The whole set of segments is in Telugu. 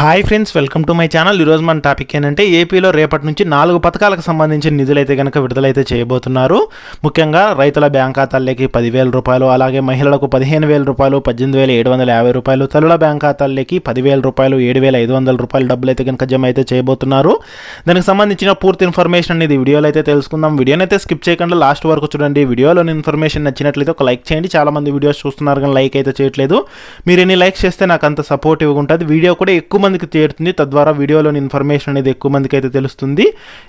Hi friends welcome to my channel. ఈరోజు మన టాపిక్ ఏంటంటే ఏపీలో రేపటి నుంచి నాలుగు పథకాలకు సంబంధించిన నిధులు అయితే కనుక విడుదలైతే చేయబోతున్నారు. ముఖ్యంగా రైతుల బ్యాంక్ ఖాతాల్లోకి పదివేల రూపాయలు అలాగే మహిళలకు పదిహేను వేల రూపాయలు పద్దెనిమిది వేల ఏడు వందల యాభై రూపాయలు తల్లుల బ్యాంక్ ఖాతాల్లోకి పదివేల రూపాయలు ఏడు వేల ఐదు వందల రూపాయలు డబ్బులు అయితే కనుక జమ అయితే చేయబోతున్నారు. దానికి సంబంధించిన పూర్తి ఇన్ఫర్మేషన్ అనేది వీడియోలో అయితే తెలుసుకుందాం. వీడియోని అయితే స్కిప్ చేయకుండా లాస్ట్ వరకు చూడండి. వీడియోలోని ఇన్ఫర్మేషన్ నచ్చినట్లయితే ఒక లైక్ చేయండి. చాలామంది వీడియోస్ చూస్తున్నారు కానీ లైక్ అయితే చేయట్లేదు. మీరు ఎన్ని లైక్స్ చేస్తే నాకు అంత సపోర్టివ్గా ఉంటుంది. వీడియో కూడా ఎక్కువ మందికి చేరుతుంది తద్వారా వీడియోలోని ఇన్ఫర్మేషన్ అనేది ఎక్కువ మందికి అయితే తెలుస్తుంది.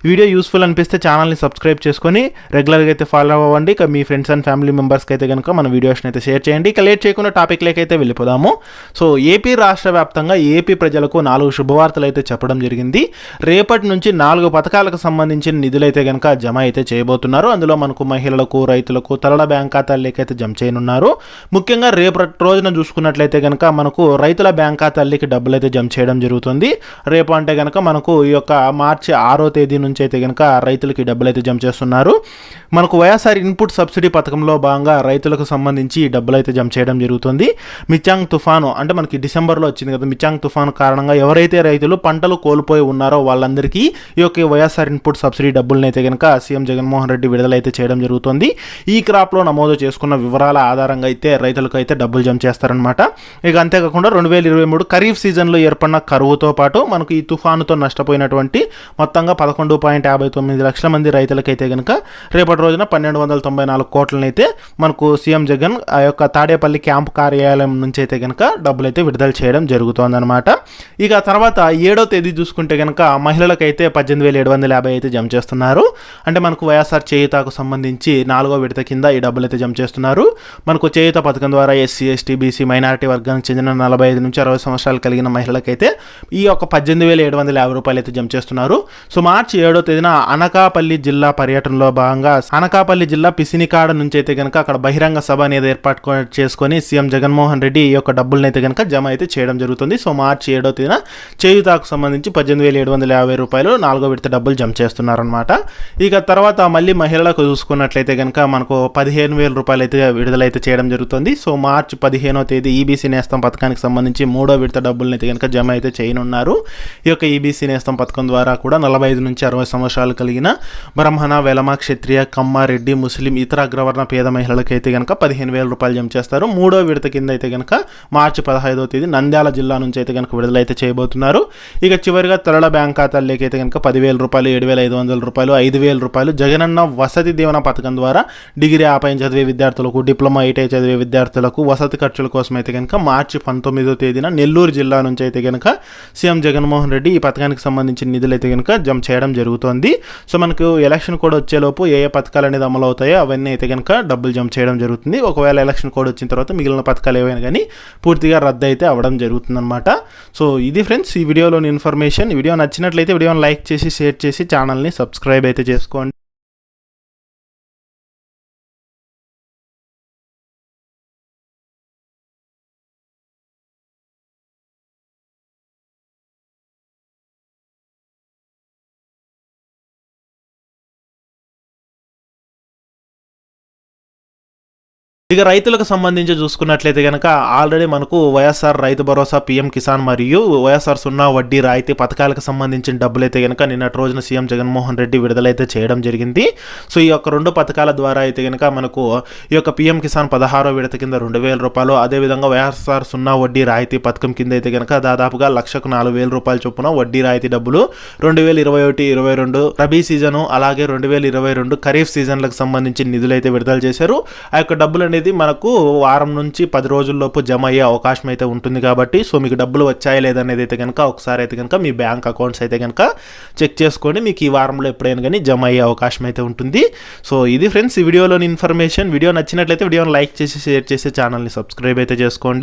వీడియో యూస్ఫుల్ అనిపిస్తే ఛానల్ని సబ్స్క్రైబ్ చేసుకొని రెగ్యులర్గా అయితే ఫాలో అవ్వండి. ఇక మీ ఫ్రెండ్స్ అండ్ ఫ్యామిలీ మెంబర్స్కి అయితే కనుక మన వీడియోస్ని అయితే షేర్ చేయండి. ఇక లేట్ చేయకుండా టాపిక్ అయితే వెళ్ళిపోదాము. సో ఏపీ రాష్ట్ర వ్యాప్తంగా ఏపీ ప్రజలకు నాలుగు శుభవార్తలు అయితే చెప్పడం జరిగింది. రేపటి నుంచి నాలుగు పథకాలకు సంబంధించిన నిధులైతే కనుక జమ అయితే చేయబోతున్నారు. అందులో మనకు మహిళలకు రైతులకు తలల బ్యాంక్ ఖాతాల్లోకి అయితే జమ చేయనున్నారు. ముఖ్యంగా రేపటి రోజున చూసుకున్నట్లయితే కనుక మనకు రైతుల బ్యాంక్ ఖాతాలకి డబ్బులు అయితే జమ చేయడం జరుగుతుంది. రేపు అంటే కనుక మనకు ఈ యొక్క మార్చి ఆరో తేదీ నుంచి అయితే కనుక రైతులకి డబ్బులు అయితే జమ చేస్తున్నారు. మనకు వైఎస్ఆర్ ఇన్పుట్ సబ్సిడీ పథకంలో భాగంగా రైతులకు సంబంధించి డబ్బులు అయితే జమ చేయడం జరుగుతుంది. మిచాంగ్ తుఫాను అంటే మనకి డిసెంబర్లో వచ్చింది కదా మిచాంగ్ తుఫాను కారణంగా ఎవరైతే రైతులు పంటలు కోల్పోయి ఉన్నారో వాళ్ళందరికీ ఈ యొక్క వైఎస్ఆర్ ఇన్పుట్ సబ్సిడీ డబ్బులను అయితే కనుక సీఎం జగన్మోహన్ రెడ్డి విడుదలైతే చేయడం జరుగుతుంది. ఈ క్రాప్లో నమోదు చేసుకున్న వివరాల ఆధారంగా అయితే రైతులకు అయితే డబ్బులు జమ చేస్తారనమాట ఇక అంతేకాకుండా రెండు వేల ఇరవై మూడు ఖరీఫ్ సీజన్లో ఏర్పడిన కరువుతో పాటు మనకు ఈ తుఫానుతో నష్టపోయినటువంటి మొత్తంగా పదకొండు పాయింట్ యాభై తొమ్మిది లక్షల మంది రైతులకైతే కనుక రేపటి రోజున పన్నెండు వందల తొంభై నాలుగు కోట్లను అయితే మనకు సీఎం జగన్ ఆ యొక్క తాడేపల్లి క్యాంప్ కార్యాలయం నుంచి అయితే కనుక డబ్బులైతే విడుదల చేయడం జరుగుతోందనమాట ఇక తర్వాత ఏడో తేదీ చూసుకుంటే కనుక మహిళలకైతే పద్దెనిమిది వేల ఏడు వందల యాభై అయితే జమ చేస్తున్నారు. అంటే మనకు వైఎస్ఆర్ చేయుతకు సంబంధించి నాలుగో విడత కింద ఈ డబ్బులు అయితే జమ చేస్తున్నారు. మనకు చేయుత పథకం ద్వారా ఎస్సీ ఎస్టీ బీసీ మైనారిటీ వర్గానికి చెందిన నలభై ఐదు నుంచి అరవై సంవత్సరాలు కలిగిన మహిళలకైతే ఈ యొక్క పద్దెనిమిది వేల ఏడు వందల యాభై రూపాయలు అయితే జమ చేస్తున్నారు. సో మార్చి ఏడో తేదీన అనకాపల్లి జిల్లా పర్యటనలో భాగంగా అనకాపల్లి జిల్లా పిసినికాడ నుంచి అయితే కనుక అక్కడ బహిరంగ సభ అనేది ఏర్పాటు చేసుకొని సీఎం జగన్మోహన్ రెడ్డి ఈ యొక్క డబ్బులను అయితే కనుక జమ అయితే చేయడం జరుగుతుంది. సో మార్చి ఏడో తేదీన చేయుతాకు సంబంధించి పద్దెనిమిది వేల ఏడు వందల యాభై రూపాయలు నాలుగో విడత డబ్బులు జమ చేస్తున్నారనమాట ఇక తర్వాత మళ్ళీ మహిళలకు చూసుకున్నట్లయితే కనుక మనకు పదిహేను వేల రూపాయలు అయితే విడుదలైతే చేయడం జరుగుతుంది. సో మార్చి పదిహేనో తేదీ ఈబీసీ నేస్తం పథకానికి సంబంధించి మూడో విడత డబ్బులను అయితే కనుక జమ అయితే చేయనున్నారు. ఈ యొక్క ఈబీసీ నేస్తం పథకం ద్వారా కూడా నలభై ఐదు నుంచి అరవై సంవత్సరాలు కలిగిన బ్రహ్మణ వెలమ క్షత్రియ కమ్మ రెడ్డి ముస్లిం ఇతర అగ్రవర్ణ పేద మహిళలకైతే అయితే కనుక పదిహేను వేల రూపాయలు జమ చేస్తారు. మూడో విడత కింద అయితే కనుక మార్చి పదహైదో తేదీ నంద్యాల జిల్లా నుంచి అయితే కనుక విడుదలైతే చేయబోతున్నారు. ఇక చివరిగా తరల బ్యాంక్ ఖాతాల్లోకి అయితే కనుక పదివేల రూపాయలు ఏడు వేల ఐదు వందల రూపాయలు ఐదు వేల రూపాయలు జగనన్న వసతి దీవెన పథకం ద్వారా డిగ్రీ ఆపై చదివే విద్యార్థులకు డిప్లొమా ఐటీఐ చదివే విద్యార్థులకు వసతి ఖర్చుల కోసం అయితే కనుక మార్చి పంతొమ్మిదో తేదీన నెల్లూరు జిల్లా నుంచి అయితే కనుక సీఎం జగన్మోహన్ రెడ్డి ఈ పథకానికి సంబంధించిన నిధులు అయితే కనుక జమ చేయడం జరుగుతోంది. సో మనకు ఎలక్షన్ కోడ్ వచ్చేలోపు ఏ ఏ పథకాలు అనేది అమలు అవుతాయో అవన్నీ అయితే కనుక డబ్బులు జమ చేయడం జరుగుతుంది. ఒకవేళ ఎలక్షన్ కోడ్ వచ్చిన తర్వాత మిగిలిన పథకాలు ఏవైనా కానీ పూర్తిగా రద్దు అయితే అవ్వడం జరుగుతుందన్నమాట. సో ఇది ఫ్రెండ్స్ ఈ వీడియోలోని ఇన్ఫర్మేషన్. వీడియో నచ్చినట్లయితే వీడియోని లైక్ చేసి షేర్ చేసి ఛానల్ని సబ్స్క్రైబ్ అయితే చేసుకోండి. ఇక రైతులకు సంబంధించి చూసుకున్నట్లయితే కనుక ఆల్రెడీ మనకు వైఎస్ఆర్ రైతు భరోసా పీఎం కిసాన్ మరియు వైఎస్ఆర్ సున్నా వడ్డీ రాయితీ పథకాలకు సంబంధించిన డబ్బులు అయితే కనుక నిన్నటి రోజున సీఎం జగన్మోహన్ రెడ్డి విడుదలైతే చేయడం జరిగింది. సో ఈ యొక్క రెండు పథకాల ద్వారా అయితే కనుక మనకు ఈ యొక్క పీఎం కిసాన్ పదహారో విడత కింద రెండు వేల రూపాయలు అదేవిధంగా వైఎస్ఆర్ సున్నా వడ్డీ రాయితీ పథకం కింద అయితే కనుక దాదాపుగా లక్షకు నాలుగు వేల రూపాయల చొప్పున వడ్డీ రాయితీ డబ్బులు రెండు వేల ఇరవై ఒకటి ఇరవై రెండు రబీ సీజను అలాగే రెండు వేల ఇరవై రెండు ఖరీఫ్ సీజన్లకు సంబంధించి నిధులు అయితే విడుదల చేశారు. ఆ యొక్క డబ్బులు అనేది మనకు వారం నుంచి పది రోజుల్లోపు జమ అయ్యే అవకాశం అయితే ఉంటుంది కాబట్టి సో మీకు డబ్బులు వచ్చాయా లేదనేది అయితే కనుక ఒకసారి అయితే కనుక మీ బ్యాంక్ అకౌంట్స్ అయితే కనుక చెక్ చేసుకోండి మీకు ఈ వారంలో ఎప్పుడైనా కానీ జమ అయ్యే అవకాశం అయితే ఉంటుంది. సో ఇది ఫ్రెండ్స్ ఈ వీడియోలోని ఇన్ఫర్మేషన్. వీడియో నచ్చినట్లయితే వీడియోని లైక్ చేసి షేర్ చేసి ఛానల్ని సబ్స్క్రైబ్ అయితే చేసుకోండి.